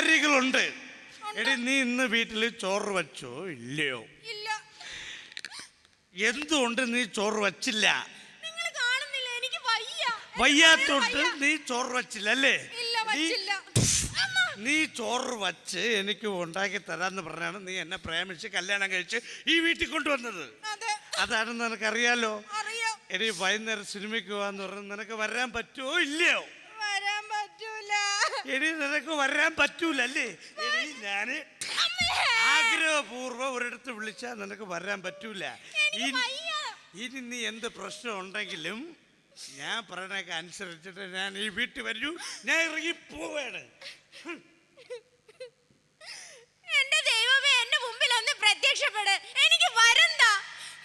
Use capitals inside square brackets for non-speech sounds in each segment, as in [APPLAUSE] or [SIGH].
കാര്യങ്ങളുണ്ട് എടി നീ ഇന്ന് വീട്ടിൽ ചോറ് വച്ചോ? ഇല്ലയോ? ഇല്ല. എന്തുകൊണ്ട് നീ ചോറ് വച്ചില്ല? നിങ്ങൾ കാണുന്നില്ല എനിക്ക് വയ്യ. വയ്യാത്തോട്ട് നീ ചോറ് വച്ചില്ല അല്ലേ? ഇല്ല നീ വച്ചില്ല. അമ്മ. നീ ചോറ് വച്ച് എനിക്ക് ഉണ്ടാക്കി തരാന്ന് പറഞ്ഞാണ് നീ എന്നെ പ്രേമിച്ച് കല്യാണം കഴിച്ച് ഈ വീട്ടിൽ കൊണ്ടുവന്നത്. അതെ. അതാണെന്ന് നിനക്കറിയാലോ? അറിയാം. എടി വൈകുന്നേരം സിനിമയ്ക്ക് പോവാന്ന് പറഞ്ഞ് നിനക്ക് വരാൻ പറ്റുമോ ഇല്ലയോ? എടി നിനക്ക് വരാൻ പറ്റൂല അല്ലേ എടി ഞാൻ ആഗ്രഹപൂർവം ഒരിടത്ത് വിളിച്ചാൽ നിനക്ക് വരാൻ പറ്റൂല. ഇനി- നീ എന്ത് പ്രശ്നം ഉണ്ടെങ്കിലും ഞാൻ പറയണൊക്കെ അനുസരിച്ചിട്ട് ഞാൻ ഈ വീട്ടിൽ വരൂ. ഞാൻ ഇറങ്ങി പോവാണ്. എന്റെ ദൈവമേ എന്റെ മുമ്പിൽ ഒന്ന് പ്രത്യക്ഷപ്പെട്. എനിക്ക് വരന്താ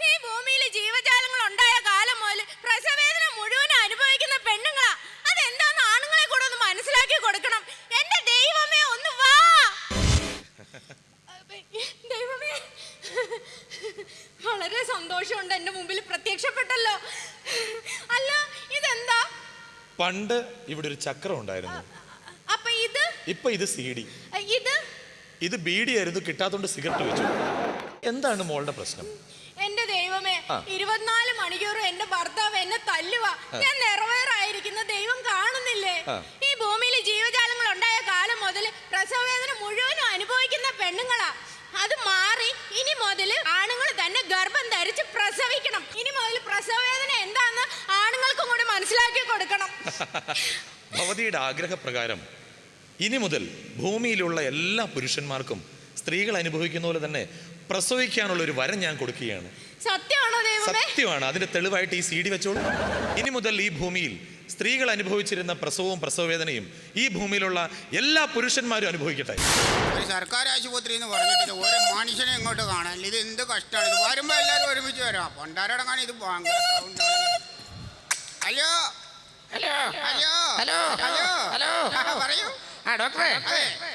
ഈ ഭൂമിയിൽ ജീവജാലങ്ങൾ ഉണ്ടായ കാലം മുതൽ പ്രസവേദന മുഴുവൻ അനുഭവിക്കുന്ന പെണ്ണുങ്ങളാ സന്തോഷമുണ്ട് എന്റെ മുമ്പിൽ പ്രത്യക്ഷപ്പെട്ടല്ലോ. അല്ല ഇതെന്താ? പണ്ട് ഇവിടെ ഒരു ചക്രം ഉണ്ടായിരുന്നു. അപ്പൊ ഇത്? ഇപ്പൊ ഇത് സി ഡി. ഇത്? ഇത് ബീഡി ആയിരുന്നു കിട്ടാത്തോണ്ട് സിഗരറ്റ് വെച്ചു. എന്താണ് മോളുടെ പ്രശ്നം? എന്റെ ദൈവമേ. ഇരുപത്തിനാല് മണിക്കൂറും എന്റെ ഭർത്താവ് എന്നെ തല്ലുക ഞാൻ നിറവേറായിരിക്കുന്ന ദൈവം കാണുന്നില്ലേ? ഈ ഭൂമിയിൽ ജീവജാലങ്ങൾ ഉണ്ടായ കാലം മുതൽ പ്രസവവേദന മുഴുവനും അനുഭവിക്കുന്ന പെണ്ണുങ്ങളാ. അത് മാറി. ഇനി മുതൽ ആണുങ്ങൾ തന്നെ ഗർഭം ധരിച്ച് പ്രസവിക്കണം. ഇനി മുതൽ പ്രസവവേദന എന്താന്ന് ആണുങ്ങൾക്കും കൂടി മനസ്സിലാക്കി കൊടുക്കണം. [LAUGHS] ഭവതിയുടെ ആഗ്രഹപ്രകാരം ഇനി മുതൽ ഭൂമിയിലുള്ള എല്ലാ പുരുഷന്മാർക്കും സ്ത്രീകൾ അനുഭവിക്കുന്ന പോലെ തന്നെ പ്രസവിക്കാനുള്ള ഒരു വരം ഞാൻ കൊടുക്കുകയാണ്. സത്യമാണോ സത്യമാണ്. അതിന്റെ തെളിവായിട്ട് ഈ സി ഡി വെച്ചോളൂ. ഇനി മുതൽ ഈ ഭൂമിയിൽ സ്ത്രീകൾ അനുഭവിച്ചിരുന്ന പ്രസവവും പ്രസവവേദനയും ഈ ഭൂമിയിലുള്ള എല്ലാ പുരുഷന്മാരും അനുഭവിക്കട്ടെ. ഒരു സർക്കാർ ആശുപത്രി എന്ന് പറഞ്ഞിട്ട് ഒരു മനുഷ്യനെ ഇങ്ങോട്ട് കാണാൻ ഇത് എന്ത് കഷ്ടമാണ്. ഇത് വരുമ്പോൾ എല്ലാവരും ഒരുമിച്ച് വരാം. പണ്ടാരടങ്ങാൻ ഇത് ഭയങ്കര hello? Hello. Hello? Hello. Hello? Hello. ആ, പറയൂ. ആ ഡോക്ടറെ. അതെ.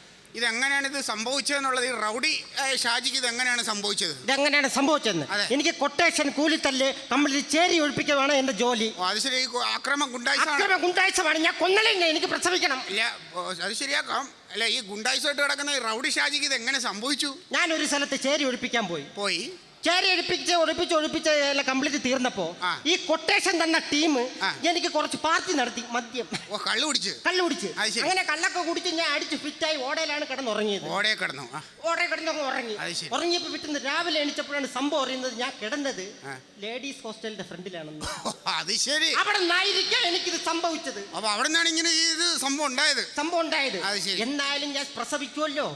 ഇതെങ്ങനെയാണ് ഇത് സംഭവിച്ചതെന്നുള്ളത്? ഈ റൗഡി ഷാജിക്ക് ഇത് എങ്ങനെയാണ് സംഭവിച്ചത്? ഇതെങ്ങനെയാണ് സംഭവിച്ചതെന്ന്? അതെ. എനിക്ക് കൊട്ടേഷൻ കൂലിത്തല്ല് കമ്പനിയിൽ ചേരി ഒഴിപ്പിക്കുകയാണ് എന്റെ ജോലി. ഓ, അത് ശരി. ഈ കു- ആക്രമം ഗുണ്ടായിസാണ് അക്രമ ഗുണ്ടാഴ്ചമാണ് ഞാൻ കൊന്നലില്ല എനിക്ക് പ്രസവിക്കണം. അല്ല ഓ, അത് ശരിയാക്കാം. അല്ല ഈ ഗുണ്ടായിസായിട്ട് കിടക്കുന്ന ഈ റൗഡി ഷാജിക്ക് ഇത് എങ്ങനെ സംഭവിച്ചു? ഞാൻ ഒരു സ്ഥലത്ത് ചേരി ഒഴിപ്പിക്കാൻ പോയി. പോയി. ചേരി ഒഴിപ്പിച്ച് ഒഴിപ്പിച്ച് ഒഴിപ്പിച്ച് എല്ലാം കംപ്ലീറ്റ് തീർന്നപ്പോ ആ. ഈ കൊട്ടേഷൻ തന്ന ടീം ആ. എനിക്ക് കുറച്ച് പാർട്ടി നടത്തി മദ്യം ഓ കള്ളു കുടിച്ച് കള്ളു കുടിച്ച് അത് ശരി. അങ്ങനെ കള്ളൊക്കെ കുടിച്ച് ഞാൻ അടിച്ച് ഫിറ്റായി ഓടയിലാണ് കിടന്നുറങ്ങിയത് ഓടെ കിടന്നു ആ ഓടെ കിടന്നു ഉറങ്ങി അത് ശരി. ഉറങ്ങിയപ്പോ വിട്ടുന്ന് രാവിലെ എണീച്ചപ്പോഴാണ് സംഭവം അറിയുന്നത് ഞാൻ കിടന്നത് ആ. ലേഡീസ് ഹോസ്റ്റലിന്റെ ഫ്രണ്ടിലാണെന്ന് ഓ, അത് ശരി അവിടെ നിന്നായിരിക്കാം എനിക്കിത് സംഭവിച്ചത് അപ്പൊ അവിടെ നിന്നാണ് ഇങ്ങനെ ഈ ഇത് സംഭവം ഉണ്ടായത് സംഭവം ഉണ്ടായത് അത് ശരി. എന്നാലും ഞാൻ പ്രസവിക്കുമല്ലോ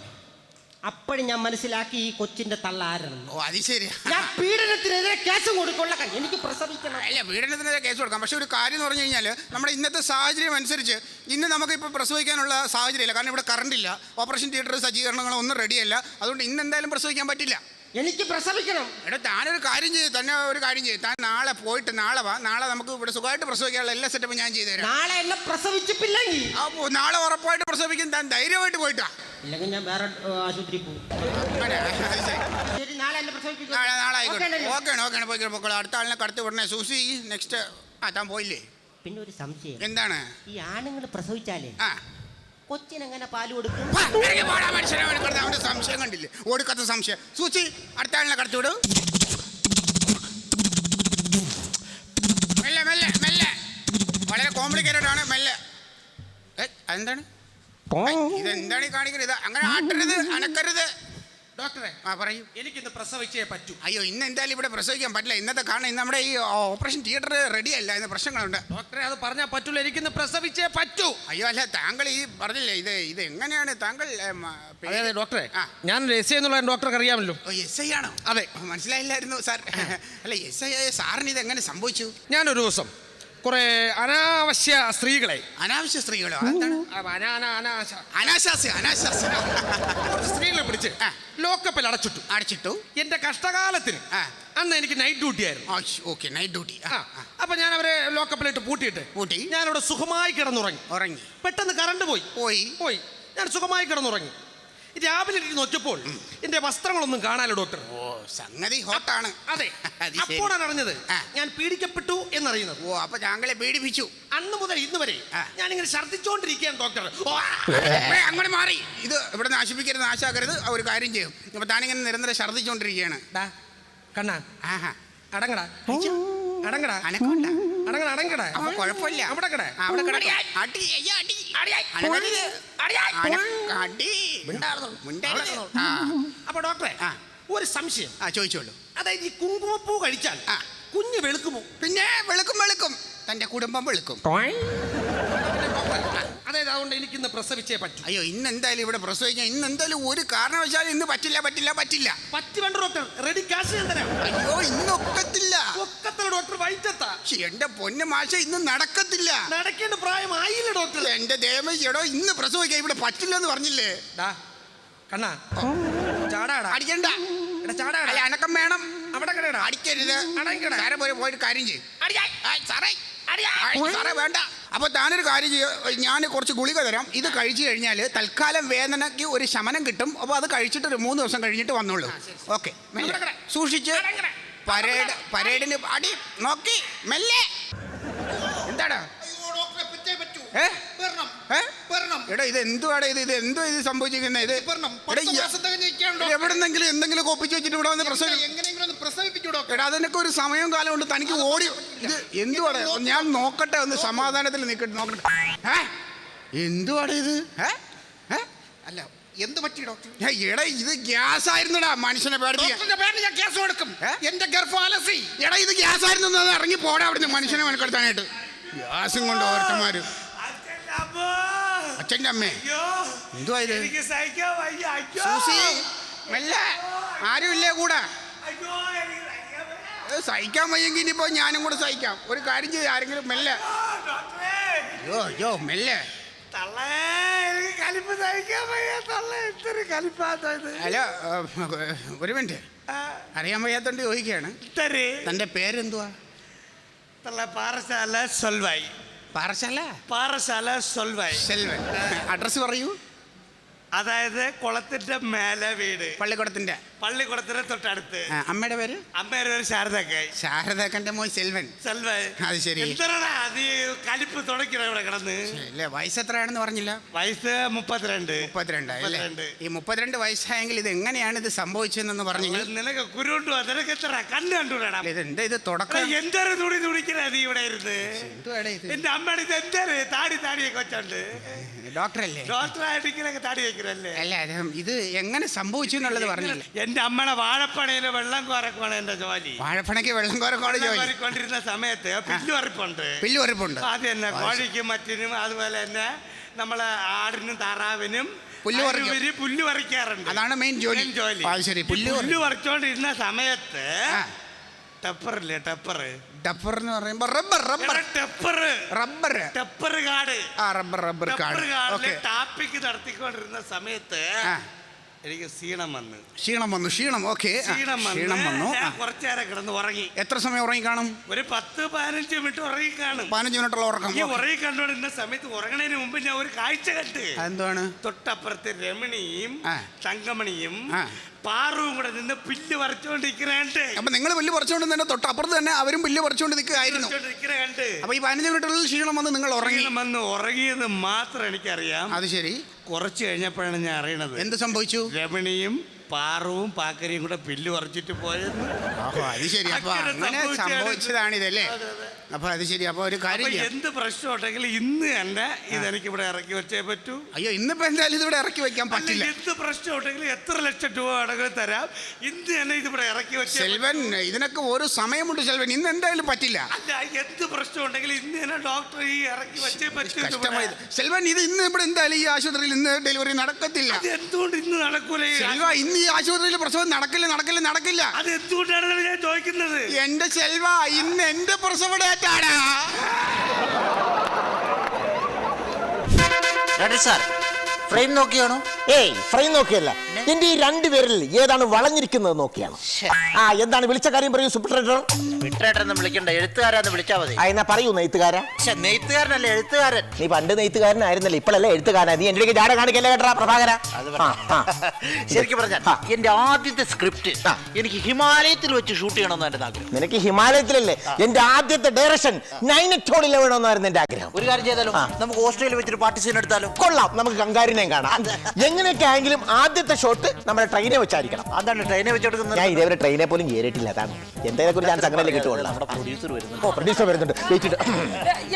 അപ്പോഴും ഞാൻ മനസ്സിലാക്കി ഈ കൊച്ചിന്റെ തള്ളാരെന്ന് ഓ അത് ശരി ഞാൻ പീഡനത്തിനെതിരെ കേസ് കൊടുക്കുള്ള എനിക്ക് പ്രസവിക്കണം. അല്ല പീഡനത്തിനെതിരെ കേസ് കൊടുക്കാം. പക്ഷെ ഒരു കാര്യം എന്ന് പറഞ്ഞു കഴിഞ്ഞാൽ നമ്മുടെ ഇന്നത്തെ സാഹചര്യം അനുസരിച്ച് ഇന്ന് നമുക്ക് ഇപ്പോൾ പ്രസവിക്കാനുള്ള സാഹചര്യമില്ല. കാരണം ഇവിടെ കറണ്ട് ഇല്ല. ഓപ്പറേഷൻ തിയേറ്റർ സജ്ജീകരണങ്ങളോ ഒന്നും റെഡിയല്ല അതുകൊണ്ട് ഇന്ന് എന്തായാലും പ്രസവിക്കാൻ പറ്റില്ല. എനിക്ക് പ്രസവിക്കണം. എടാ താനൊരു കാര്യം ചെയ്തു തന്നെ ഒരു കാര്യം ചെയ്തു താൻ നാളെ പോയിട്ട് നാളെ വാ. നാളെ നമുക്ക് ഇവിടെ സുഖമായിട്ട് പ്രസവിക്കാനുള്ള എല്ലാ സെറ്റപ്പും ഞാൻ ചെയ്തു തരാം. നാളെ എന്നെ പ്രസവിച്ചിട്ടില്ലെങ്കിൽ അപ്പോൾ നാളെ ഉറപ്പായിട്ട് പ്രസവിക്കും. താൻ ധൈര്യമായിട്ട് പോയിട്ടാ. ഇല്ലെങ്കിൽ ഞാൻ വേറെ ആശുപത്രി പോകും ശരി. നാളെ എന്നെ പ്രസവിപ്പിക്കും. നാളെ നാളെ ഓക്കേ ആയിക്കോട്ടെ ഓക്കെയാണ് പോയിക്കോ പോയിക്കോളൂ അടുത്ത ആളിനെ കടത്തി വിടണേ. സൂസി നെക്സ്റ്റ് ആ താൻ പോയില്ലേ? പിന്നെ ഒരു സംശയം. എന്താണ്? ഈ ആണുങ്ങൾ പ്രസവിച്ചാലേ ആ. കൊച്ചിനെങ്ങനെ പാൽ കൊടുക്കും? അവന്റെ സംശയം കണ്ടില്ലേ? ഓടിക്കത്ത സംശയം. സൂചി അടുത്ത ആളിനെ കടത്തി വിടൂ. മെല്ലെ മെല്ലെ മെല്ലെ. വളരെ കോംപ്ലിക്കേറ്റഡ് ആണ് മെല്ലെ. എന്താണ് ഇതെന്താണ് ഈ കാണിക്കുന്നത്? ഇത് അങ്ങനെ ആട്ടരുത് അനക്കരുത്. ഡോക്ടറെ ആ പറയൂ. എനിക്കിന്ന് പ്രസവിച്ചേ പറ്റൂ. അയ്യോ ഇന്ന് എന്തായാലും ഇവിടെ പ്രസവിക്കാൻ പറ്റില്ല. ഇന്നത്തെ കാരണം ഇന്ന് നമ്മുടെ ഈ ഓപ്പറേഷൻ തിയേറ്റർ റെഡി അല്ല ഇന്ന് പ്രശ്നങ്ങളുണ്ട്. ഡോക്ടറെ അത് പറഞ്ഞാൽ പറ്റൂല. എനിക്കിന്ന് പ്രസവിച്ചേ പറ്റൂ. അയ്യോ അല്ല താങ്കൾ ഈ പറഞ്ഞില്ലേ ഇത് ഇത് എങ്ങനെയാണ് താങ്കൾ അതെ അതെ ഡോക്ടറെ ഞാൻ എസ് എന്നുള്ള ഡോക്ടർക്ക് അറിയാമല്ലോ. എസ് ഐ ആണോ? അതെ. മനസ്സിലായില്ലായിരുന്നു സാർ. അല്ല എസ് ഐ ആയ സാറിന് ഇത് എങ്ങനെ സംഭവിച്ചു? ഞാനൊരു ദിവസം കുറെ അനാവശ്യ സ്ത്രീകളെ. അനാവശ്യ സ്ത്രീകളോ? എന്താണ് അനാശാസ്യ അനാശാസ്യ കുറച്ച് സ്ത്രീകളെ പിടിച്ച്. ലോക്കപ്പിൽ അടച്ചിട്ടു. അടച്ചിട്ടു? എന്റെ കഷ്ടകാലത്തിന്. അന്ന് എനിക്ക് നൈറ്റ് ഡ്യൂട്ടി ആയിരുന്നു. ഓക്കെ നൈറ്റ് ഡ്യൂട്ടി അപ്പൊ ഞാൻ അവരെ ലോക്കപ്പിലിട്ട് പൂട്ടിയിട്ട് പൂട്ടി. ഞാനവിടെ സുഖമായി കിടന്നുറങ്ങി. ഉറങ്ങി. പെട്ടെന്ന് കറണ്ട് പോയി. പോയി. പോയി. ഞാൻ സുഖമായി കിടന്നുറങ്ങി. രാവിലെ എനിക്ക് നോക്കിയപ്പോൾ എന്റെ വസ്ത്രങ്ങളൊന്നും കാണാലോ ഡോക്ടർ ഓ സംഗതി ഹോട്ടാണ്. അതെ. അത് ശരി. അപ്പോഴാണ് അറിഞ്ഞത് ആ. ഞാൻ പീഡിക്കപ്പെട്ടു എന്നറിയുന്നത്. ഓ അപ്പൊ താങ്കളെ പീഡിപ്പിച്ചു. അന്ന് മുതൽ ഇന്ന് വരെ ആ. ഞാൻ ഇങ്ങനെ ഛർദ്ദിച്ചോണ്ടിരിക്കുകയാണ് ഡോക്ടർ ഓ, ഏ, അങ്ങോട്ട് മാറി. ഇത് ഇവിടെ നാശിപ്പിക്കരുത് നാശാക്കരുത് ആ, ഒരു കാര്യം ചെയ്യും. അപ്പൊ താനിങ്ങനെ നിരന്തരം ഛർദ്ദിച്ചുകൊണ്ടിരിക്കുകയാണ് ഡാ, കണ്ണാ. ആഹാ. അടങ്ങടാ അടങ്ങടാ. അനക്കൊണ്ട അടങ്ങട അടങ്ങടേ. അപ്പൊ കുഴപ്പമില്ല. അവിടെ കിട ആ, അവിടെ കിട അടി അയ്യോ, അടി. അടി. ആ, അപ്പൊ ഡോക്ടറെ ഒരു സംശയം. ആ ചോദിച്ചോളൂ. അതായത് ഈ കുങ്കുമപ്പൂ കഴിച്ചാൽ. കുഞ്ഞ് വെളുക്കുമോ? പിന്നെ വെളുക്കും വെളുക്കും. തന്റെ കുടുംബം വെളുക്കും. അതായത് എനിക്ക് ഇന്ന് പ്രസവിച്ചേ പറ്റൂ. അയ്യോ ഇന്ന് എന്തായാലും ഇവിടെ പ്രസവിക്കാൻ ഇന്ന് എന്തായാലും ഒരു കാരണവശാലും ഇന്ന് പറ്റില്ല പറ്റില്ല പറ്റില്ല. പറ്റി വേണ്ട ഡോക്ടർ റെഡി ക്യാഷ് ഞാൻ തരാം. അയ്യോ ഇന്ന് ഒക്കത്തില്ല. ഒക്കത്തില്ല ഡോക്ടർ വൈറ്റത്താ ശ്ശി, എന്റെ പൊന്നു മാഷ ഇന്ന് നടക്കത്തില്ല. നടക്കേണ്ട പ്രായമായില്ല ഡോക്ടർ എന്റെ ദേവയ്യടോ ഇന്ന് പ്രസവിക്കാൻ ഇവിടെ പറ്റില്ലെന്ന് പറഞ്ഞില്ലേ? ഡാ കണ്ണാ. ചാടാടാ. അടിക്കണ്ട. എടാ ചാടാടാ. അല്ല അനക്കം വേണം. അവിടെ കിടടാ അടിക്കരുത്. അടങ്ങിക്കട. സാറെ പോയി പോയിട്ട് കാര്യം ചെയ്യും. സാറേ വേണ്ട. അപ്പൊ താനൊരു കാര്യം ചെയ്യുക ഞാൻ കുറച്ച് ഗുളിക തരാം. ഇത് കഴിച്ചു കഴിഞ്ഞാൽ തൽക്കാലം വേദനയ്ക്ക് ഒരു ശമനം കിട്ടും. അപ്പോൾ അത് കഴിച്ചിട്ട് ഒരു മൂന്ന് ദിവസം കഴിഞ്ഞിട്ട് വന്നോളൂ. ഓക്കെ. സൂക്ഷിച്ച്. പരേഡ് പരേഡിന് അടി നോക്കി. മെല്ലെ. എന്താടാ? എടാ ഇത് എന്തുവാടാ ഇത്? ഇത് എന്തോ ഇത് സംഭവിച്ചിരിക്കുന്നത് ഇത് എവിടെന്നെങ്കിലും എന്തെങ്കിലും ഒപ്പിച്ച് വെച്ചിട്ട് ഇവിടെ വന്ന് പ്രസവം എടാ അതിനൊക്കെ ഒരു സമയം കാലം ഉണ്ട്. തനിക്ക് ഓടി ഇത് എന്തുവാടാ? ഞാൻ നോക്കട്ടെ ഒന്ന് സമാധാനത്തിൽ നിൽക്കട്ടെ നോക്കട്ടെ. ഏ? എന്തുവാടാ ഇത്? ഏ? ഏ? അല്ല എന്ത് പറ്റി ഡോക്ടർ? എടാ ഇത് ഗ്യാസ് ആയിരുന്നടാ മനുഷ്യനെ പേടിപ്പിക്കാൻ. ഡോക്ടറിന്റെ ഞാൻ കേസ് കൊടുക്കും? എന്റെ ഗർഭാലസി എടാ ഇത് ഗ്യാസ് ആയിരുന്നു ഇറങ്ങി പോടാ അവിടുന്ന് മനുഷ്യനെ മെനക്കെടുത്താനായിട്ട്. ഗ്യാസും കൊണ്ട് ഓരോരുത്തന്മാര്. അച്ഛന്റെ അമ്മ. എന്തുവായിരുന്നു മെല്ലെ. ആരുമില്ലേ കൂടെ? സഹിക്കാൻ വയ്യെങ്കിൽ ഇനിയിപ്പോ ഞാനും കൂടെ സഹിക്കാം. ഒരു കാര്യം ചെയ്ത് ആരെങ്കിലും മെല്ലെ. അയ്യോ അയ്യോ മെല്ലെ. കലിപ്പ് സഹിക്കാൻ വയ്യ തള്ളേ എന്തൊരു കലിപ്പാത്തത് ഹലോ ഒരു മിനിറ്റ്. അറിയാൻ വയ്യാത്തോണ്ട് ചോദിക്കുകയാണ്. ഇത്തര്. തന്റെ പേരെന്തുവാ? തള്ള പാറശാല സൊൽവായി. പാറശാല? പാറശാല സൊൽവായി. സെൽവൻ. അഡ്രസ് പറയൂ. അതായത് കുളത്തിന്റെ മേലെ വീട്. പള്ളിക്കുടത്തിന്റെ. പള്ളിക്കുളത്തിന്റെ തൊട്ടടുത്ത്. ആ, അമ്മയുടെ പേര്? അമ്മയുടെ പേര് ശാരദക്കായി ശാരദക്കന്റെ മോൻ സെൽവൻ. സെൽവൻ. അത് ശരി. എന്തരടാ നീ കലിപ്പ് തുടക്കണ ഇവിടെ കിടന്ന്? ഇല്ല വയസ്സ് എത്രയാണെന്ന് പറഞ്ഞില്ല. വയസ്സ് മുപ്പത്തിരണ്ട്. മുപ്പത്തിരണ്ട് അല്ലേ? മുപ്പത്തിരണ്ട്. ഈ മുപ്പത്തിരണ്ട് വയസ്സായെങ്കിൽ ഇത് എങ്ങനെയാണ് ഇത് സംഭവിച്ചതെന്ന് പറഞ്ഞെങ്കിൽ നിനക്ക് കുരുണ്ടു നിനക്ക് എത്ര കണ്ണ് കണ്ടുവിടണം ഇത് എന്താ ഇത് തുടക്കം? എന്തൊരു തുണി തുണിക്കണ നീ ഇവിടെ ഇരുന്ന്? എന്തുവാടാ ഇത്? എന്റെ അമ്മയുടെ ഇത് എന്തൊരു താടി താടിയൊക്കെ വെച്ചോണ്ട് ഡോക്ടറല്ലേ? ഡോക്ടറായിട്ട് ഇങ്ങനെയൊക്കെ താടി വെക്കണല്ലേ അല്ല അത് ഇത് എങ്ങനെ സംഭവിച്ചു എന്നുള്ളത് പറഞ്ഞില്ല? എന്റെ അമ്മയുടെ വാഴപ്പണയിൽ വെള്ളം കോരക്കുവാണ് എന്റെ ജോലി. വാഴപ്പണയ്ക്ക് വെള്ളം കോരക്കോട് ജോലി. കോരിക്കൊണ്ടിരുന്ന സമയത്ത് പില്ലുവറിപ്പുണ്ട് പില്ലുവറിപ്പുണ്ട് അത് തന്നെ കോഴിക്കും മറ്റിനും അതുപോലെ തന്നെ നമ്മളെ ആടിനും താറാവിനും പുല്ല് പുല്ല് പറിക്കാറുണ്ട്. അതാണ് മെയിൻ ജോലി. ജോലി. പുല്ല് പറിച്ചോണ്ടിരുന്ന സമയത്ത്. ടെപ്പറില്ലേ ടെപ്പർ ഡപ്പർ എന്ന് പറയുമ്പോ rubber rubber. Tapper rubber tapper കാട്. ആ റബ്ബർ റബ്ബർ ടെപ്പർ കാട്. ഓക്കെ. ടാപ്പിക്ക് നടത്തിക്കൊണ്ടിരുന്ന സമയത്ത് ആ. എനിക്ക് ക്ഷീണം വന്ന്. ക്ഷീണം വന്നു ക്ഷീണം ഓക്കെ. ക്ഷീണം ക്ഷീണം വന്ന്. വന്നു ആ. ഞാൻ കുറച്ചു കിടന്ന് ഉറങ്ങി. എത്ര സമയം ഉറങ്ങി കാണും ഒരു പത്ത് പതിനഞ്ച് മിനിറ്റ് ഉറങ്ങി കാണും പതിനഞ്ച് മിനിറ്റുള്ള ഉറക്കം. ഈ. ഉറങ്ങി കണ്ടുകൊണ്ടിരുന്ന സമയത്ത് ഉറങ്ങണതിന് മുമ്പ് ഞാൻ ഒരു കാഴ്ച കണ്ട്. എന്താണ് തൊട്ടപ്പുറത്ത് രമണിയും ആ. തങ്കമണിയും ആ. പാറുവും കൂടെ നിന്ന് പില്ല് പറിച്ചോണ്ടിരിക്കുന്നുണ്ട് അപ്പൊ നിങ്ങൾ പില്ല് പറിച്ചോണ്ട് തന്നെ തൊട്ടപ്പുറത്ത് തന്നെ അവരും പില്ല് പറിച്ചോണ്ട് നിൽക്കുകയായിരുന്നു അപ്പൊ ഈ പതിനഞ്ച് മിനിറ്റുള്ളിൽ ക്ഷീണം വന്ന് നിങ്ങൾ ഉറങ്ങി. വന്ന് ഉറങ്ങിയത് മാത്രം എനിക്കറിയാം. അത് ശരി. കുറച്ച് കഴിഞ്ഞപ്പോഴാണ് ഞാൻ അറിയണത്. എന്ത് സംഭവിച്ചു? രമണിയും പാറവും പാക്കരിയും കൂടെ പില്ല് പറിച്ചിട്ട് പോയെന്ന്. അത് ശരി. അപ്പൊ അങ്ങനെ അങ്ങനെ അപ്പൊ അത് ശരി അപ്പൊ ഒരു കാര്യം അപ്പൊ ചെയ്യാം. എന്ത് പ്രശ്നം ഉണ്ടെങ്കിൽ ഇന്ന് തന്നെ ഇതെനിക്ക് ഇവിടെ ഇറക്കി വെച്ചേ പറ്റൂ അയ്യോ ഇന്നിപ്പോ എന്തായാലും ഇതിവിടെ ഇറക്കി വെക്കാൻ പറ്റില്ല. എന്ത് പ്രശ്നം ഉണ്ടെങ്കിൽ എത്ര ലക്ഷം രൂപ വേണമെങ്കിലും തരാം. ഇന്ന് തന്നെ ഇതിവിടെ ഇറക്കി വെച്ചേ സെൽവൻ ഇതിനൊക്കെ ഒരു സമയമുണ്ട് സെൽവൻ. ഇന്ന് എന്തായാലും പറ്റില്ല. അല്ല എന്ത് പ്രശ്നം ഉണ്ടെങ്കിൽ ഇന്ന് തന്നെ ഡോക്ടർ ഈ ഇറക്കി വെച്ചേ പറ്റൂ ഇത് ഇവിടെ. കഷ്ടമായത് സെൽവൻ ഇത് ഇന്ന് ഇവിടെ എന്തായാലും ഈ ആശുപത്രിയിൽ ഇന്ന് ഡെലിവറി നടക്കത്തില്ല. ഇത് എന്തുകൊണ്ട് ഇന്ന് നടക്കൂല സെൽവ ഇന്ന് ഈ ആശുപത്രിയിൽ പ്രസവം നടക്കില്ല നടക്കില്ല നടക്കില്ല. അത് എന്തുകൊണ്ടാണ് ഞാൻ ചോദിക്കുന്നത്? എന്റെ സെൽവ ഇന്ന് എന്റെ പ്രസവ ഡേറ്റാണ് സാർ ഫ്രെയിം നോക്കിയാണോ? ഏയ് ഫ്രെയിം നോക്കിയല്ല. എന്റെ ഈ രണ്ടുപേരിൽ ഏതാണ് വളഞ്ഞിരിക്കുന്നത് നോക്കിയാണ്. ആ എന്താണ് വിളിച്ച കാര്യം പറയൂ സൂപ്പർ വിട്ടേട്ടെന്ന് വിളിക്കണ്ട എഴുത്തുകാരാന്ന് വിളിച്ചാ മതി. ആ എന്നാ പറയൂ നെയ്ത്തുകാരാ. പക്ഷെ നെയ്ത്തുകാരനല്ലേ എഴുത്തുകാരൻ? നീ പണ്ട് നെയ്ത്തുകാരനായിരുന്നല്ലേ ഇപ്പോഴല്ലേ എഴുത്തുകാരനാ. നീ എന്റെ ജാട കാണിക്കല്ലേ കേട്ടാ പ്രഭാകര? അത് ആ, ആ. [LAUGHS] ശരിക്കും പറഞ്ഞാൽ ആ. എന്റെ ആദ്യത്തെ സ്ക്രിപ്റ്റ് എനിക്ക് ഹിമാലയത്തിൽ വെച്ച് ഷൂട്ട് ചെയ്യണമെന്ന് എന്റെ ആഗ്രഹം. നിനക്ക് ഹിമാലയത്തിലല്ലേ? എന്റെ ആദ്യത്തെ ഡയറക്ഷൻ നൈനറ്റോളിലെ വേണമെന്നായിരുന്നു എന്റെ ആഗ്രഹം. ഒരു കാര്യം ചെയ്താലോ? നമുക്ക് ഓസ്ട്രേലിയ വെച്ചൊരു പാർട്ടി സീൻ എടുത്താലോ? കൊള്ളാം. നമുക്ക് കങ്കാരിനെയും കാണാം. എങ്ങനെയൊക്കെ ആയെങ്കിലും ആദ്യത്തെ ഷോട്ട് നമ്മുടെ ട്രെയിനെ വെച്ചായിരിക്കണം. അതാണ് ട്രെയിനെ വെച്ചെടുക്കുന്നത്. ഞാൻ ഇതേവരെ ട്രെയിനെ പോലും കയറിയിട്ടില്ല അതാണ്. എന്തെങ്കിലും ഒരു ചാൻസ് അങ്ങനെ കിട്ടുള്ളൂ പ്രൊഡ്യൂസർ വരുന്നുണ്ട് ഓ പ്രൊഡ്യൂസർ വരുന്നുണ്ട്.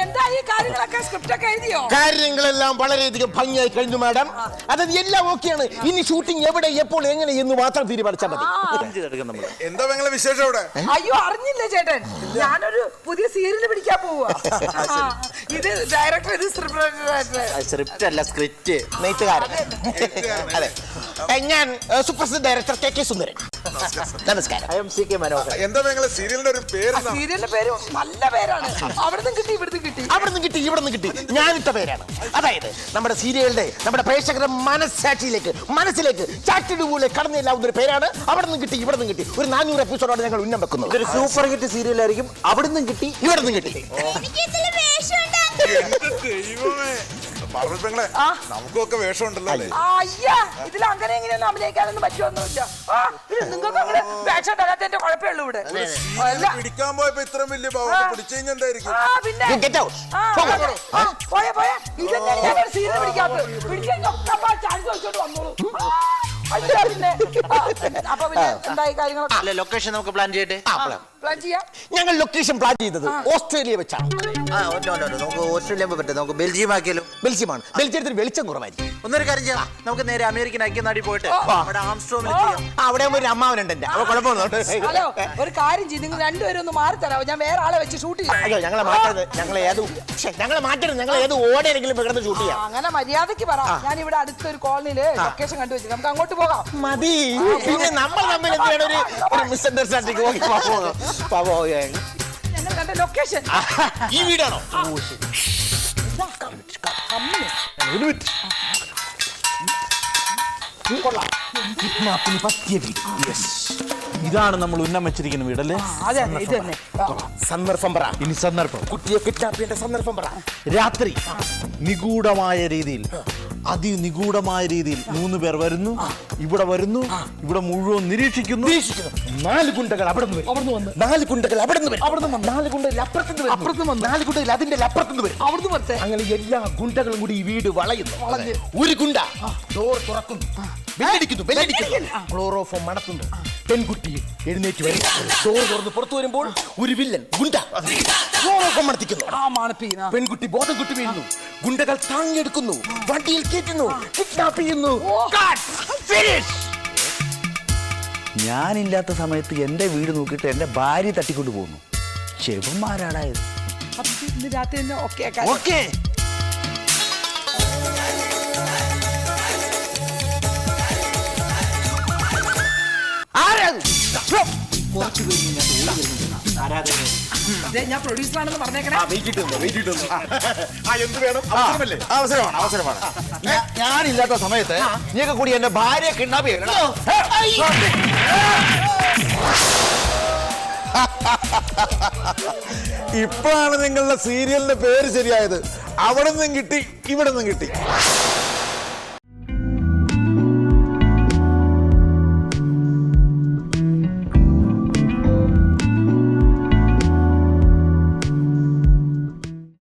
എന്താ ഈ കാര്യങ്ങളൊക്കെ? സ്ക്രിപ്റ്റ് ഒക്കെ എഴുതിയോ? കാര്യങ്ങളെല്ലാം വളരെയധികം ഭംഗിയായി കഴിഞ്ഞു മാഡം അതായത് എല്ലാം ഓക്കെയാണ്. ഇനി ഷൂട്ടിംഗ് എവിടെ എപ്പോൾ എങ്ങനെ എന്ന് മാത്രം തീരുമാനിച്ചാൽ മതി. എന്താ നിങ്ങളെ വിശേഷം അവിടെ? അയ്യോ അറിഞ്ഞില്ല ചേട്ടൻ? ഞാനൊരു പുതിയ സീരിയൽ പിടിക്കാൻ പോവാ ഇത് ഡയറക്ടർ ഇത് സ്ക്രിപ്റ്റ് അല്ല സ്ക്രിപ്റ്റ് നെയ്ത്തുകാരൻ അതെ. ഞാൻ സുപ്രസിദ്ധ ഡയറക്ടർ കെ കെ സുന്ദരൻ. നമസ്കാരം. I am C K Manohar എന്താ നിങ്ങളെ സീരിയലിന്റെ ഒരു പേര് സീരിയലിന്റെ പേര് നല്ല പേരാണ്. അവിടുന്ന് കിട്ടി ഇവിടുന്ന് കിട്ടി. അവിടുന്ന് കിട്ടി ഇവിടുന്ന് കിട്ടി. ഞാനിട്ട പേരാണ്. അതായത് നമ്മുടെ സീരിയലിന്റെ നമ്മുടെ പ്രേക്ഷകരുടെ മനസ്സാക്ഷിയിലേക്ക് മനസ്സിലേക്ക് ചാറ്റിഡ് പോലെ കടന്നില്ലാവുന്ന ഒരു പേരാണ്. അവിടുന്ന് നിന്ന് കിട്ടി ഇവിടുന്ന് കിട്ടി. ഒരു നാനൂറ് എപ്പിസോഡോടെ ഞങ്ങൾ ഉന്നം വെക്കുന്നത്. ഇതൊരു സൂപ്പർ ഹിറ്റ് സീരിയൽ ആയിരിക്കും. അവിടുന്ന് കിട്ടി ഇവിടുന്ന് നിന്ന് കിട്ടി. പാർവതിങ്ങളെ നമുക്കൊക്കെ വേഷം ഉണ്ടല്ലോ അല്ലേ? ആ, അയ്യാ ഇതിൽ അങ്ങനെ എങ്ങനെയൊന്നും അഭിനയിക്കാനൊന്നും പറ്റുമൊന്നുമില്ല നിങ്ങൾക്ക് അങ്ങനെ വേഷം ഉണ്ടാകാത്തതിന്റെ കുഴപ്പമേ ഉള്ളൂ ഇവിടെ. പിടിക്കാൻ പോയപ്പോ ഇത്രയും വലിയ പിടിച്ചു കഴിഞ്ഞാൽ എന്തായിരിക്കും. പോയെ പോയെ. ഞാൻ ഒരു സീരിയൽ പിടിക്കാത്തത്? ചാൻസ് വെച്ചോണ്ട് വന്നോളൂ. പിന്നെ. ആ, അപ്പൊ പിന്നെ എന്തായി കാര്യങ്ങളൊക്കെ? അല്ല ലൊക്കേഷൻ നമുക്ക് പ്ലാൻ ചെയ്യട്ടെ? പ്ലാൻ ചെയ്യാം. ഞങ്ങൾ ലൊക്കേഷൻ പ്ലാൻ ചെയ്തത്. ഓസ്ട്രേലിയ വെച്ചാണ്. ആ no, no, നമുക്ക് ഓസ്ട്രേലിയ പറ്റും. നമുക്ക് ബെൽജിയം ആക്കിയാലും? ബെൽജിയമാണ്. ബെൽജിയത്തിന് വെളിച്ചം കുറവായിരിക്കും. ഒന്നൊരു കാര്യം ചെയ്യാം. നമുക്ക് നേരെ അമേരിക്കൻ ഐക്യനാടി പോയിട്ട് അവിടെ ആംസ്ട്രോമിൽ ചെയ്യാം. ആ, അവിടെ ഒരു അമ്മാവനുണ്ട് എന്റെ അപ്പൊ കുഴപ്പമൊന്നും ഹലോ ഒരു കാര്യം ചെയ്ത് നിങ്ങൾ രണ്ടുപേരും ഒന്ന് മാറി തരാമോ ഞാൻ വേറെ ആളെ വെച്ച് ഷൂട്ട് ചെയ്യാം. അയ്യോ ഞങ്ങളെ മാറ്റരുത്. ഞങ്ങളെ ഏത് ശ്ശെ, ഞങ്ങളെ മാറ്റരുത്. ഞങ്ങൾ ഏത് ഓടെയെങ്കിലും കിടന്ന് ഷൂട്ട് ആ, ചെയ്യാം. അങ്ങനെ മര്യാദയ്ക്ക് പറ. ഞാൻ ഇവിടെ അടുത്തൊരു കോളനിയിൽ ലൊക്കേഷൻ കണ്ടുവച്ചു നമുക്ക് അങ്ങോട്ട് പോകാം. മതി. പിന്നെ നമ്മൾ തമ്മിൽ എന്താണ് ഒരു ഒരു മിസ്അണ്ടർസ്റ്റാൻഡിങ് ഞങ്ങൾ കണ്ട ലൊക്കേഷൻ ഈ വീടാണോ? ഇതാണ് നമ്മൾ ഉന്നം വെച്ചിരിക്കുന്ന വീടല്ലേ അതെ അതെ ഇത് തന്നെ. സന്ദർഭം പറ. ഇനി സന്ദർഭം. കുട്ടിയെ കിഡ്നാപ്പ് ചെയ്യേണ്ട സന്ദർഭം പറ. രാത്രി നിഗൂഢമായ രീതിയിൽ അതിനിഗൂഢമായ രീതിയിൽ മൂന്ന് പേർ വരുന്നു. ഇവിടെ വരുന്നു. ഇവിടെ മുഴുവൻ നിരീക്ഷിക്കുന്നു. നാല് ഗുണ്ടകൾ അവിടെ നിന്ന് വന്ന്. നാല് ഗുണ്ടകൾ അവിടെ നിന്ന് അവിടെ നിന്ന് നാല് ഗുണ്ടകൾ അപ്പുറത്തുനിന്ന് വരും അപ്പുറത്ത് നാല് ഗുണ്ടകൾ അതിന്റെ അപ്പുറത്തുനിന്ന് വരും. അവിടുന്ന് വരട്ടെ. അങ്ങനെ എല്ലാ ഗുണ്ടകളും കൂടി ഈ വീട് വളയുന്നു. ഒരു ഗുണ്ട ഡോർ തുറക്കുന്നു. ബെല്ലടിക്കുന്നു ബെല്ലടിക്കുന്നു. ക്ലോറോഫോം മണക്കുന്നു പെൺകുട്ടി എഴുന്നേറ്റ് വരും. ഡോർ തുറന്ന് പുറത്തു വരുമ്പോൾ ഒരു വില്ലൻ ഗുണ്ട. ക്ലോറോഫോം മണത്തിക്കുന്നു ആ മണപ്പിക്കുന്ന പെൺകുട്ടി ബോധം കുട്ടി വീഴുന്നു. ഗുണ്ടകൾ താങ്ങിയെടുക്കുന്നു വണ്ടിയിൽ കയറ്റുന്നു കിഡ്നാപ്പ് ചെയ്യുന്നു. ഫിനിഷ്. ഞാനില്ലാത്ത സമയത്ത് എന്റെ വീട് നോക്കിയിട്ട് എന്റെ ഭാര്യ തട്ടിക്കൊണ്ട് പോകുന്നു. ചെറുപ്പന്മാരാടായത് രാത്രി ഓക്കെ രാത്രി ഞാൻ പ്രൊഡ്യൂസർ ആണെന്ന് പറഞ്ഞേക്കണേ. അവസരമാണ് അവസരമാണ്. ഞാനില്ലാത്ത സമയത്ത് നീയൊക്കെ കൂടി എന്റെ ഭാര്യ ചെയ്യണം ഇപ്പോഴാണ് നിങ്ങളുടെ സീരിയലിന്റെ പേര് ശരിയായത്. അവിടെ നിന്നും കിട്ടി ഇവിടെ നിന്നും കിട്ടി.